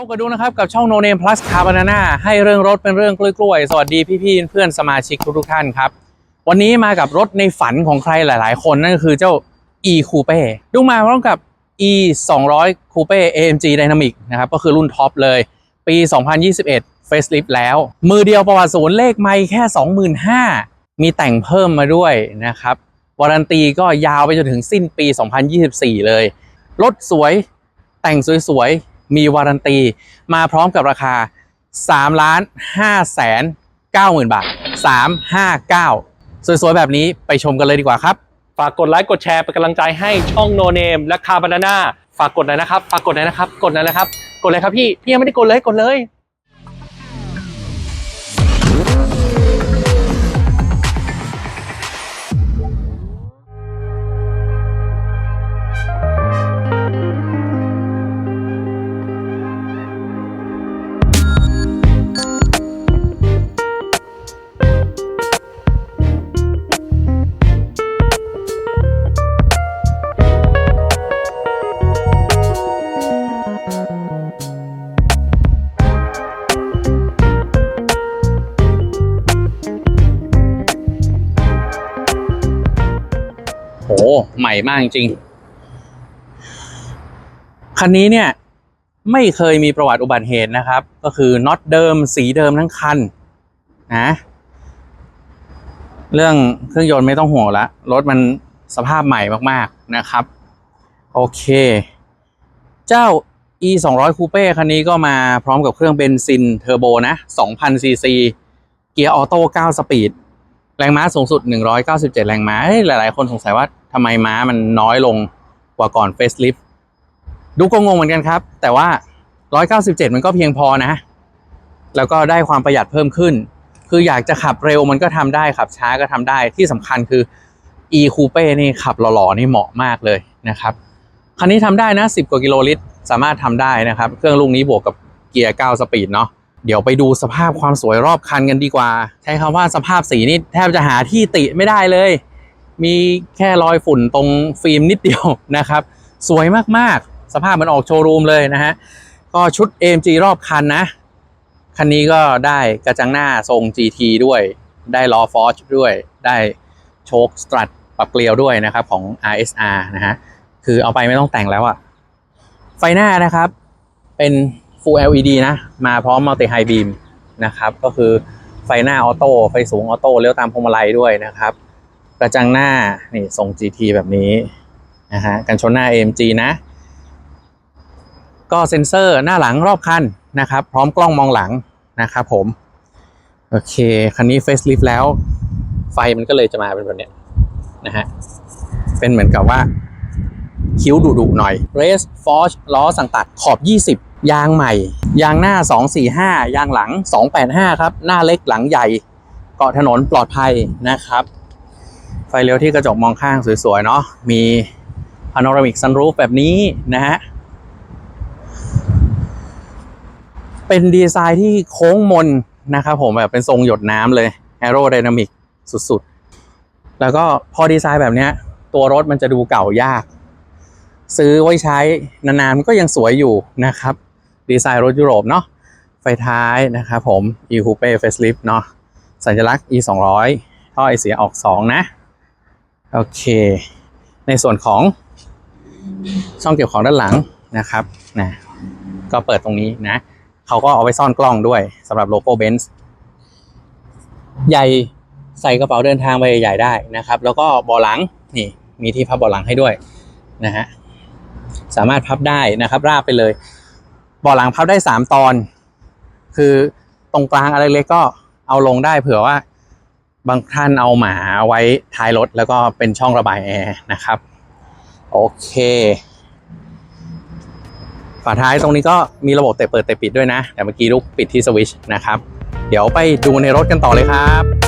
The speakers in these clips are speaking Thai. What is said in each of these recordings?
พบกันดูนะครับกับช่อง No Name Plus Car Banana ให้เรื่องรถเป็นเรื่องกล้วยๆ สวัสดีพี่ๆเพื่อนสมาชิกทุกๆท่านครับ วันนี้มากับรถในฝันของใครหลายๆ คนนั่นก็คือเจ้า e Coupe ดูมาพร้อมกับ e 200 Coupe AMG Dynamic นะครับก็คือรุ่นท็อปเลย ปี 2021 Facelift แล้ว มือเดียวประวัติศูนย์เลขไม่แค่ 25,000 มีแต่งเพิ่มมาด้วยนะครับวารันตีก็ยาวไปจนถึงสิ้นปี 2024 เลย รถสวยแต่งสวยๆ มีวารันตี มาพร้อมกับราคา3ล้าน5แสน9หมื่นบาท 359 สวยๆ แบบนี้ไปชมกันเลยดีกว่าครับ ฝากกดไลค์กดแชร์เป็นกำลังใจให้ช่องโนเนมและคาบานาน่าฝากกดหน่อยนะครับ ฝากกดหน่อยนะครับ กดหน่อยนะครับ กดเลยครับพี่ พี่ยังไม่ได้กดเลยกดเลย ม่มากจริงคันนี้เนี่ยไม่เคยมีประวัติอุบัติเหตุนะครับ ก็คือน็อตเดิมสีเดิมทั้งคันนะเรื่องเครื่องยนต์ไม่ต้องห่วงละรถมันสภาพใหม่มากๆนะครับ โอเค เจ้า e 2 0 0 Coupe คันนี้ก็มาพร้อมกับเครื่องเบนซินเทอร์โบนะ2,000ซีซีเกียร์ออโต้9สปีด แรงม้าสูงสุด 197 แรงม้าเฮ้ยหลายๆ คนสงสัยว่าทำไมม้ามันน้อยลงกว่าก่อนเฟสลิฟดูก็งงเหมือนกันครับ แต่ว่า 197 มันก็เพียงพอนะ แล้วก็ได้ความประหยัดเพิ่มขึ้น คืออยากจะขับเร็วมันก็ทำได้ขับช้าก็ทำได้ที่สำคัญคือ e coupe นี่ขับหล่อๆนี่เหมาะมากเลยนะครับคันนี้ทำได้นะ 10 กว่ากิโลลิตร สามารถทำได้นะครับ เครื่องลูกนี้บวกกับเกียร์ 9 สปีดเนาะเดี๋ยวไปดูสภาพความสวยรอบคันกันดีกว่า ใช้คำว่าสภาพสีนี่แทบจะหาที่ติไม่ได้เลย มีแค่รอยฝุ่นตรงฟิล์มนิดเดียวนะครับ สวยมากๆ สภาพมันออกโชว์รูมเลยนะฮะ ก็ชุด AMG รอบคันนะ คันนี้ก็ได้กระจังหน้าทรง GT ด้วย ได้ล้อฟอร์ชด้วย ได้โชคสตรัทปรับเกลียวด้วยนะครับของ RSR นะฮะ คือเอาไปไม่ต้องแต่งแล้วอะไฟหน้านะครับเป็น Full LED นะ มาพร้อม Multi High Beam นะครับ ก็คือไฟหน้าออโต้ ไฟสูงออโต้ เลี้ยวตามพวงมาลัยด้วยนะครับ กระจังหน้านี่ทรง GT แบบนี้นะฮะกันชนหน้า AMG นะ ก็เซ็นเซอร์หน้าหลังรอบคันนะครับ พร้อมกล้องมองหลังนะครับผม โอเค คันนี้ Facelift แล้ว ไฟมันก็เลยจะมาเป็นแบบนี้นะฮะ เป็นเหมือนกับว่า คิ้วดุๆหน่อย Race Forge ล้อสังตัดขอบ 20 ยางใหม่ ยางหน้า 245 ยางหลัง 285 ครับ หน้าเล็กหลังใหญ่เกาะถนนปลอดภัยนะครับ ไฟเลี้ยวที่กระจกมองข้างสวยๆเนาะมี Panoramic Sunroof แบบนี้นะฮะเป็นดีไซน์ที่โค้งมนนะครับผมแบบเป็นทรงหยดน้ำเลย Aerodynamic สุดๆ แล้วก็พอดีไซน์แบบเนี้ยตัวรถมันจะดูเก่ายาก ซื้อไว้ใช้นานๆมันก็ยังสวยอยู่นะครับ ดีไซน์รถยุโรปเนาะไฟท้ายนะครับผม e coupe facelift เนาะสัญลักษณ์ e 2 0 0ท่อไอเสียออก 2 นะ โอเค ในส่วนของช่องเก็บของด้านหลังนะครับนะก็เปิดตรงนี้นะเขาก็เอาไว้ซ่อนกล้องด้วยสำหรับโลโก้เบนซ์ใหญ่ใส่กระเป๋าเดินทางไปใหญ่ได้นะครับ แล้วก็เบาะหลังนี่มีที่พับเบาะหลังให้ด้วยนะฮะสามารถพับได้นะครับ ราบไปเลยเบาะหลังพับได้สามตอน คือตรงกลางอะไรเล็กก็เอาลงได้เผื่อว่า บางท่านเอาหมาไว้ท้ายรถแล้วก็เป็นช่องระบายแอร์นะครับ โอเค ฝาท้ายตรงนี้ก็มีระบบเตะเปิดเตะปิดด้วยนะ แต่เมื่อกี้ลูกปิดที่สวิชนะครับ เดี๋ยวไปดูในรถกันต่อเลยครับ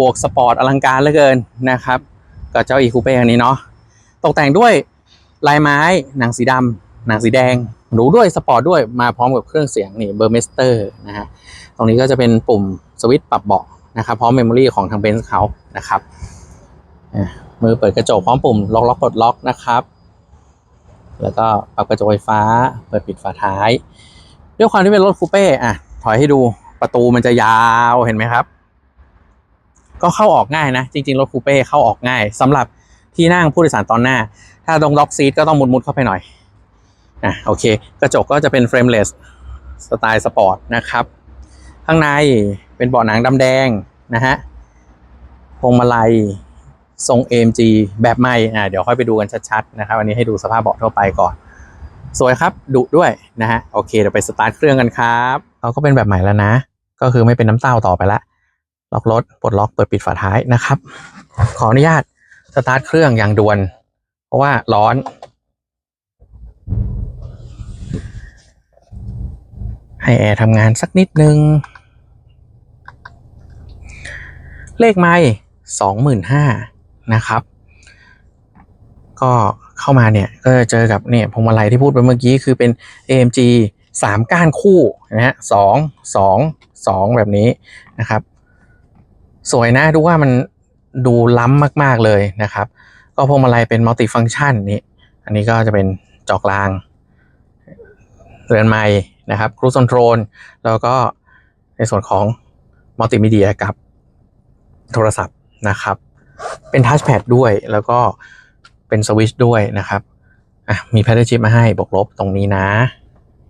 บวกสปอร์ตอลังการเหลือเกินนะครับกับเจ้าอีคูเป้คันนี้เนาะตกแต่งด้วยลายไม้หนังสีดำหนังสีแดงหรูด้วยสปอร์ตด้วยมาพร้อมกับเครื่องเสียงนี่เบอร์เมสเตอร์นะฮะตรงนี้ก็จะเป็นปุ่มสวิตช์ปรับเบาะนะครับพร้อมเมมโมรีของทางเบนซ์เขานะครับมือเปิดกระจกพร้อมปุ่มล็อกล็อกปลดล็อกนะครับแล้วก็ปรับกระจกไฟฟ้าเปิดปิดฝาท้าย ด้วยความที่เป็นรถคูเป้อะถอยให้ดูประตูมันจะยาวเห็นไหมครับ ก็เข้าออกง่ายนะ จริง ๆ รถคูเป้เข้าออกง่ายสำหรับที่นั่งผู้โดยสารตอนหน้า ถ้าตรงล็อกซีทก็ต้องมุดๆเข้าไปหน่อยอะโอเค กระจกก็จะเป็นเฟรมเลสสไตล์สปอร์ตนะครับ ข้างในเป็นเบาะหนังดำแดงนะฮะพวงมาลัยทรง AMG แบบใหม่อะเดี๋ยวค่อยไปดูกันชัดๆนะครับอันนี้ให้ดูสภาพเบาะทั่วไปก่อน สวยครับดุด้วยนะฮะโอเคเดี๋ยวไปสตาร์ทเครื่องกันครับเขาก็เป็นแบบใหม่แล้วนะ ก็คือไม่เป็นน้ำเต้าต่อไปละ ล็อกรถปลดล็อกเปิดปิดฝาท้ายนะครับ ขออนุญาตสตาร์ทเครื่องอย่างด่วน เพราะว่าร้อน ให้แอร์ทำงานสักนิดนึง เลขไม่สองหมื่นห้านะครับ ก็เข้ามาเนี่ย ก็จะเจอกับเนี่ยพวงมาลัยที่พูดไปเมื่อกี้คือเป็น AMG สามก้านคู่นะฮะสองสองสองแบบนี้นะครับ สวยนะดูว่ามันดูล้ำมากๆเลยนะครับ ก็พวงมาลัยเป็นมัลติฟัง c t ชันนี่อันนี้ก็จะเป็นจอกลาง เรือนไม้นะครับครู i คอนโทรลแล้วก็ในส่วนของมัลติมีเดียกับโทรศัพท์นะครับ เป็นทัชแพดด้วยแล้วก็เป็นสวิชด้วยนะครับอะมีแพดเดิลชิพมาให้บวกลบตรงนี้นะ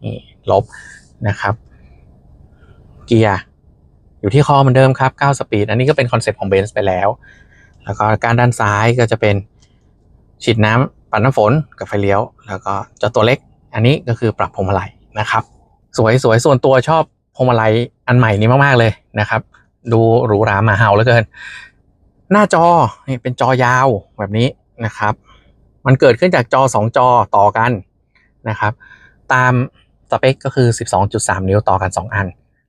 นี่ลบนะครับ เกียร์ อยู่ที่คอเหมือนเดิมครับ9สปีดอันนี้ก็เป็นคอนเซ็ปต์ของเบนซ์ไปแล้ว แล้วก็การด้านซ้ายก็จะเป็นฉีดน้ำปัดน้ำฝนกับไฟเลี้ยว แล้วก็จ้าตัวเล็ก อันนี้ก็คือปรับพวงมาลัยนะครับ สวยสวยส่วนตัวชอบพวงมาลัยอันใหม่นี้มาก ๆ เลยนะครับ ดูหรูหรามาเห่าเหลือเกิน หน้าจอนี่เป็นจอยาวแบบนี้นะครับ มันเกิดขึ้นจากจอ 2 จอต่อกันนะครับ ตามสเปคก็คือ 12.3 นิ้วต่อกัน 2 อัน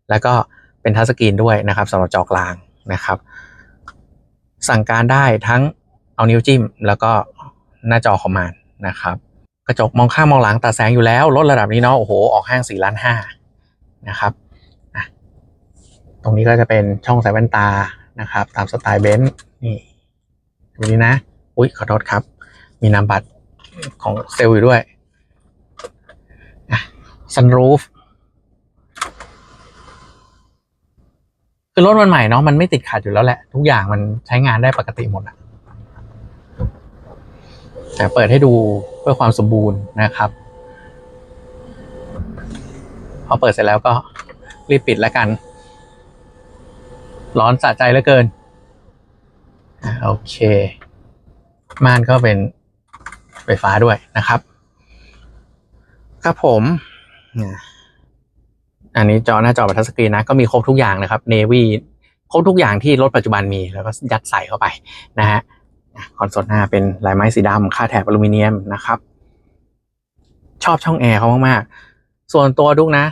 แล้วก็ เป็นทัชสกรีนด้วยนะครับสำหรับจอกลางนะครับ สั่งการได้ทั้งเอานิ้วจิ้ม แล้วก็หน้าจอคอมมานด์นะครับ กระจกมองข้างมองหลังตัดแสงอยู่แล้วลดระดับนี้เนาะโอ้โหออกห้าง4ล้านห้านะครับอะตรงนี้ก็จะเป็นช่องใส่แว่นตานะครับ ตามสไตล์เบนซ์นี่ตรงนี้นะ อุ๊ย ขอโทษครับ มีนามบัตรของเซลล์อยู่ด้วยซันรูฟ คือรถมันใหม่เนาะมันไม่ติดขัดอยู่แล้วแหละ ทุกอย่างมันใช้งานได้ปกติหมดอะแต่เปิดให้ดูเพื่อความสมบูรณ์นะครับ พอเปิดเสร็จแล้วก็รีบปิดแล้วกัน ร้อนสะใจเหลือเกินอะโอเค ม่านก็เป็นไฟฟ้าด้วยนะครับ ครับผมอะ อันนี้จอหน้าจอแบบทัชสกรีนนะก็มีครบทุกอย่างนะครับ Navy ครบทุกอย่างที่รถปัจจุบันมีแล้วก็ยัดใส่เข้าไปนะฮะคอนโซลหน้าเป็นลายไม้สีดำค่าแถบอลูมิเนียมนะครับ ชอบช่องแอร์เขามากๆ ส่วนตัวดุกนะ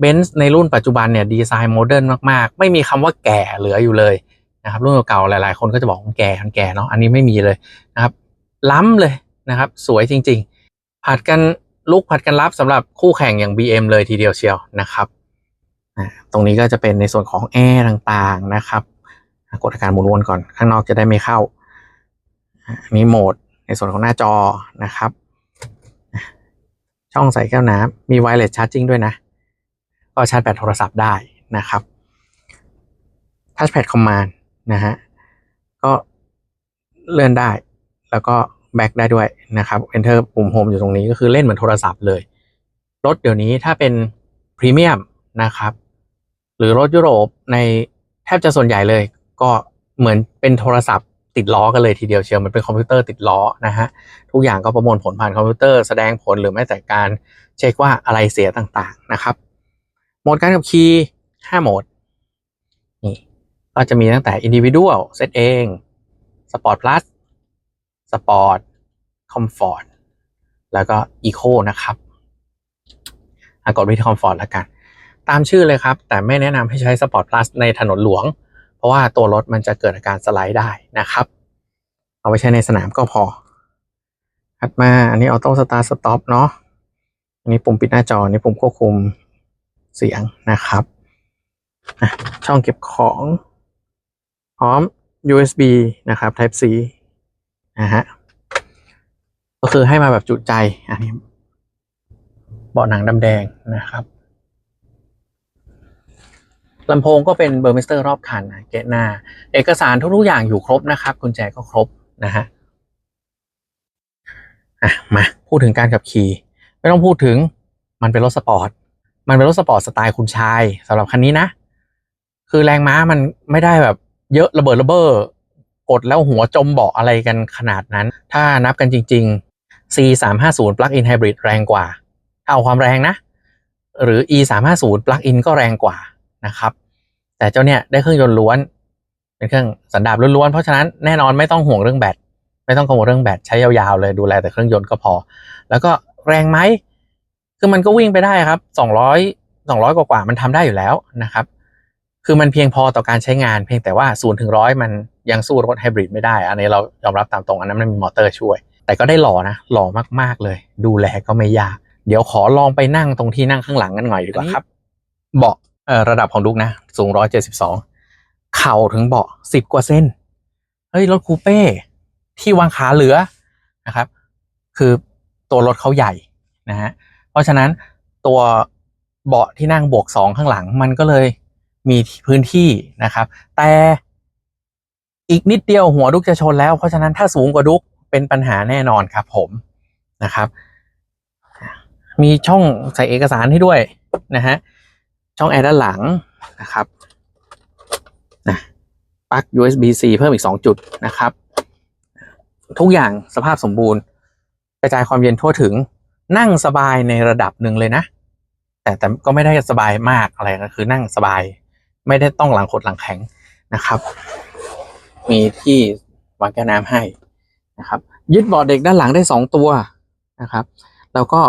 เบนซ์ในรุ่นปัจจุบันเนี่ยดีไซน์โมเดิร์นมากๆ ไม่มีคำว่าแก่เหลืออยู่เลยนะครับ รุ่นเก่าๆหลายๆ คนก็จะบอกมันแก่มันแก่เนาะอันนี้ไม่มีเลยนะครับ ล้ำเลยนะครับ สวยจริง ๆ ผัดกัน ลุกผัดกันรับสำหรับคู่แข่งอย่าง BM เลยทีเดียวเชียวนะครับตรงนี้ก็จะเป็นในส่วนของแอร์ต่างๆนะครับกดอาการหมุนวนก่อนข้างนอกจะได้ไม่เข้าอันนี้โหมดในส่วนของหน้าจอนะครับ ช่องใส่แก้วน้ำมีไวเลสชาร์จิ่งด้วยนะ ก็ชาร์จแบตโทรศัพท์ได้นะครับ Touchpad Command นะฮะก็เลื่อนได้แล้วก็ แบ็กได้ด้วยนะครับ Enter ปุ่มโฮมอยู่ตรงนี้ก็คือเล่นเหมือนโทรศัพท์เลย รถเดี๋ยวนี้ถ้าเป็นพรีเมียมนะครับ หรือรถยุโรปในแทบจะส่วนใหญ่เลย ก็เหมือนเป็นโทรศัพท์ติดล้อกันเลยทีเดียวเชียวมันเป็นคอมพิวเตอร์ติดล้อนะฮะทุกอย่างก็ประมวลผลผ่านคอมพิวเตอร์แสดงผลหรือแม้แต่การเช็คว่าอะไรเสียต่างๆนะครับโหมดการขับขี่5โหมดนี่ก็จะมีตั้งแต่ individual เซตเอง sport plus sport comfort แล้วก็ eco นะครับกดไปที่ comfort แล้วกัน ตามชื่อเลยครับ แต่ไม่แนะนำให้ใช้ sport plus ในถนนหลวง เพราะว่าตัวรถมันจะเกิดอาการสไลด์ได้นะครับ เอาไว้ใช้ในสนามก็พอถัดมาอันนี้ออโต้สตาร์สต็อปเนาะอันนี้ปุ่มปิดหน้าจออันนี้ปุ่มควบคุมเสียงนะครับช่องเก็บของพร้อม USB นะครับ Type C นะฮะ ก็คือให้มาแบบจุใจอันนี้เบาะหนังดำแดงนะครับลำโพงก็เป็นเบอร์มิสเตอร์รอบคันนะเกตหน้า เอกสารทุกๆอย่างอยู่ครบนะครับ กุญแจก็ครบนะฮะอะมาพูดถึงการขับขี่ ไม่ต้องพูดถึงมันเป็นรถสปอร์ต มันเป็นรถสปอร์ตสไตล์คุณชายสำหรับคันนี้นะ คือแรงม้ามันไม่ได้แบบเยอะระเบิดระเบ้อกดแล้วหัวจมเบาะอะไรกันขนาดนั้น ถ้านับกันจริง ๆ C 3 5 0 Plug-in Hybrid แรงกว่า ถ้าเอาความแรงนะ หรือ E 3 5 0 Plug-in ก็แรงกว่านะครับ แต่เจ้าเนี่ยได้เครื่องยนต์ล้วน เป็นเครื่องสันดาปล้วนๆ เพราะฉะนั้นแน่นอนไม่ต้องห่วงเรื่องแบต ไม่ต้องกังวลเรื่องแบตใช้ยาวๆเลยดูแลแต่เครื่องยนต์ก็พอ แล้วก็แรงไหมคือมันก็วิ่งไปได้ครับ 200 200 กว่าๆมันทำได้อยู่แล้วนะครับ คือมันเพียงพอต่อการใช้งาน เพียงแต่ว่า0ถึงร้อยมันยังสู้รถไฮบริดไม่ได้ อันนี้เรายอมรับตามตรงอันนั้นมันมีมอเตอร์ช่วย แต่ก็ได้หล่อนะหล่อมากๆเลย ดูแลก็ไม่ยาก เดี๋ยวขอลองไปนั่งตรงที่นั่งข้างหลังกันหน่อยดีกว่าครับ เบาะเอ่อระดับของดุกนะ สูง172เข่าถึงเบาะ10กว่าเส้นเฮ้ยรถคูเป้ที่วางขาเหลือนะครับ คือตัวรถเขาใหญ่นะฮะเพราะฉะนั้นตัวเบาะที่นั่งบวกสองข้างหลังมันก็เลยมีพื้นที่นะครับ แต่อีกนิดเดียวหัวดุกจะชนแล้วเพราะฉะนั้นถ้าสูงกว่าดุก เป็นปัญหาแน่นอนครับผมนะครับ มีช่องใส่เอกสารให้ด้วยนะฮะช่องแอร์ด้านหลังนะครับนะปลั๊ก USB-C เพิ่มอีก 2 จุดนะครับ ทุกอย่างสภาพสมบูรณ์ กระจายความเย็นทั่วถึงนั่งสบายในระดับหนึ่งเลยนะ แต่แต่ก็ไม่ได้สบายมากอะไรก็คือนั่งสบาย ไม่ได้ต้องหลังขดหลังแข็งนะครับ มีที่วางแก้วน้ำให้ นะครับ ยึดเบาะเด็กด้านหลังได้สองตัวนะครับ แล้วก็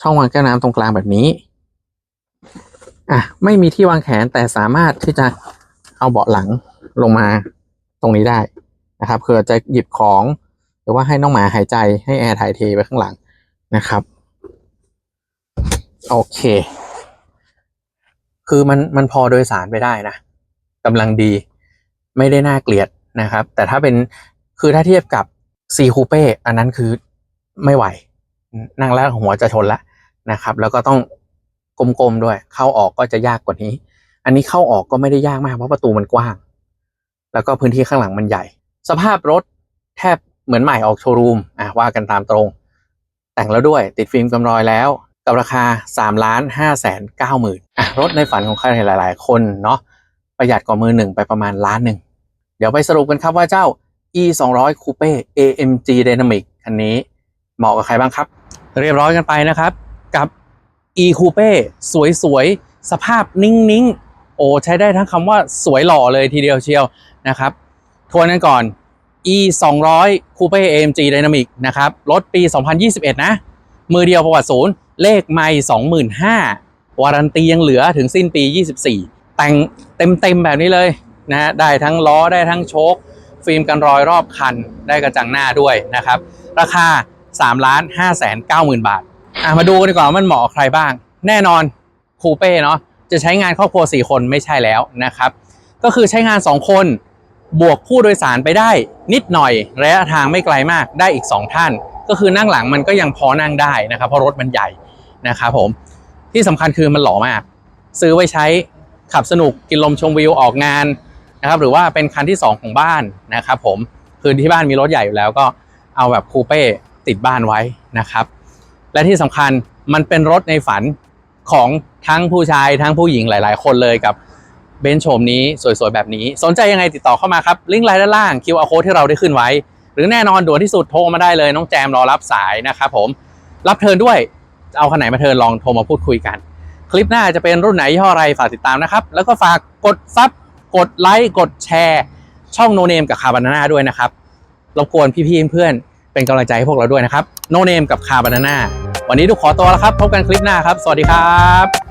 ช่องวางแก้วน้ำตรงกลางแบบนี้อะไม่มีที่วางแขนแต่สามารถที่จะเอาเบาะหลังลงมาตรงนี้ได้นะครับเผื่อจะหยิบของหรือว่าให้น้องหมาหายใจให้แอร์ถ่ายเทไปข้างหลังนะครับโอเค คือมันมันพอโดยสารไปได้นะกำลังดีไม่ได้น่าเกลียดนะครับ แต่ถ้าเป็น คือถ้าเทียบกับ C Coupe อันนั้นคือไม่ไหว นั่งแล้วหัวจะชนละนะครับ แล้วก็ต้องกลมๆด้วย เข้าออกก็จะยากกว่านี้ อันนี้เข้าออกก็ไม่ได้ยากมากเพราะประตูมันกว้าง แล้วก็พื้นที่ข้างหลังมันใหญ่ สภาพรถแทบเหมือนใหม่ออกโชว์รูมอะว่ากันตามตรง แต่งแล้วด้วยติดฟิล์มกำรอยแล้ว กับราคา3ล้าน5แสน9หมื่นอะรถในฝันของใครหลาย ๆ คนเนาะประหยัดกว่ามือหนึ่งไปประมาณล้านหนึ่งเดี๋ยวไปสรุปกันครับว่าเจ้า e 2 0 0 Coupe AMG Dynamic คันนี้เหมาะกับใครบ้างครับ เรียบร้อยกันไปนะครับ กับ e Coupe สวยๆ สภาพนิ่งๆ โอ้ใช้ได้ทั้งคำว่าสวยหล่อเลยทีเดียวเชียวนะครับ ทวนกันก่อน e 2 0 0 Coupe AMG Dynamic นะครับ รถปี 2021 นะ มือเดียวประวัติศูนย์ เลขไม่25,000วารันตียังเหลือถึงสิ้นปี 24 แต่งเต็มๆ แบบนี้เลยนะฮะได้ทั้งล้อได้ทั้งโชค ฟิล์มกันรอยรอบคันได้กระจังหน้าด้วยนะครับ ราคา3ล้าน5แสน9หมื่นบาทอะมาดูกันดีกว่าว่ามันเหมาะกับใครบ้าง แน่นอนคูเป้เนาะจะใช้งานครอบครัว 4 คนไม่ใช่แล้วนะครับ ก็คือใช้งาน 2 คนบวกผู้โดยสารไปได้นิดหน่อยระยะทางไม่ไกลมากได้อีก 2 ท่าน ก็คือนั่งหลังมันก็ยังพอนั่งได้นะครับ เพราะรถมันใหญ่นะครับผมที่สำคัญคือมันหล่อมาก ซื้อไว้ใช้ขับสนุกกินลมชมวิวออกงาน นะครับหรือว่าเป็นคันที่ 2 ของบ้านนะครับผมคือที่บ้านมีรถใหญ่อยู่แล้วก็เอาแบบคูเป้ติดบ้านไว้นะครับ และที่สำคัญมันเป็นรถในฝันของทั้งผู้ชายทั้งผู้หญิงหลาย ๆ คนเลยกับเบนซ์โฉมนี้สวย ๆ แบบนี้ สนใจยังไงติดต่อเข้ามาครับ ลิงก์ไลน์ด้านล่าง QR code ที่เราได้ขึ้นไว้ หรือแน่นอนด่วนที่สุดโทรมาได้เลย น้องแจมรอรับสายนะครับผมรับเทิร์นด้วยเอาคันไหนมาเทิร์นลองโทรมาพูดคุยกัน คลิปหน้าจะเป็นรุ่นไหนยี่ห้ออะไรฝากติดตามนะครับ แล้วก็ฝากกดซับ กดไลค์กดแชร์ช่องโนเนมกับคาบานาน่าด้วยนะครับรบกวนพี่ๆเพื่อนๆเป็นกำลังใจให้พวกเราด้วยนะครับโนเนมกับคาบานาน่าวันนี้ทุกขอตัวแล้วครับ พบกันคลิปหน้าครับ สวัสดีครับ